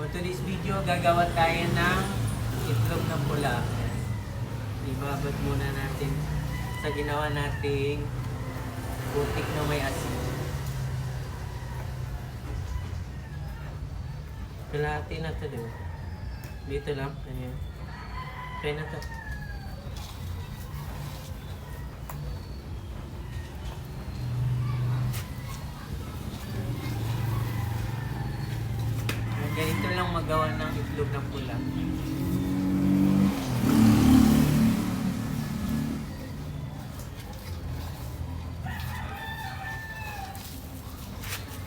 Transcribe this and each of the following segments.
For today's video, gagawa tayo ng itlog na pula. Ibabad muna natin sa ginawa nating putik na may asin. Kalahati na to, di ba? Dito lang. Ayan. Okay na to. Ganito lang magawa ng itlog ng pula.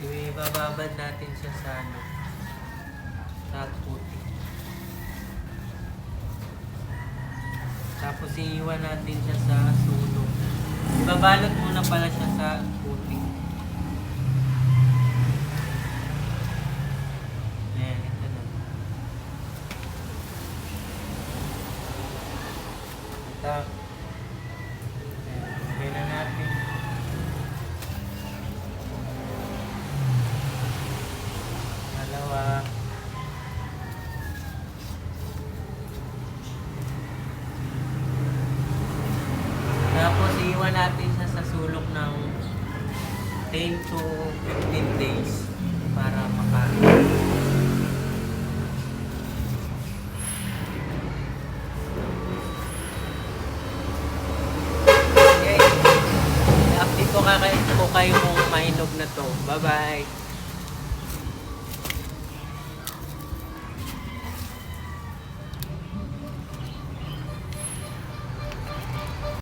Ibababad natin siya sa ano, sa puti. Tapos iiwan natin siya sa sulok. Ibabalot muna pala siya sa puti. Ayan, ito na. Tap. Ayan, na natin. Dalawa. Tapos iiwan natin siya sa sulok ng 10 to 15 days kayo kung mainog na to. Bye-bye.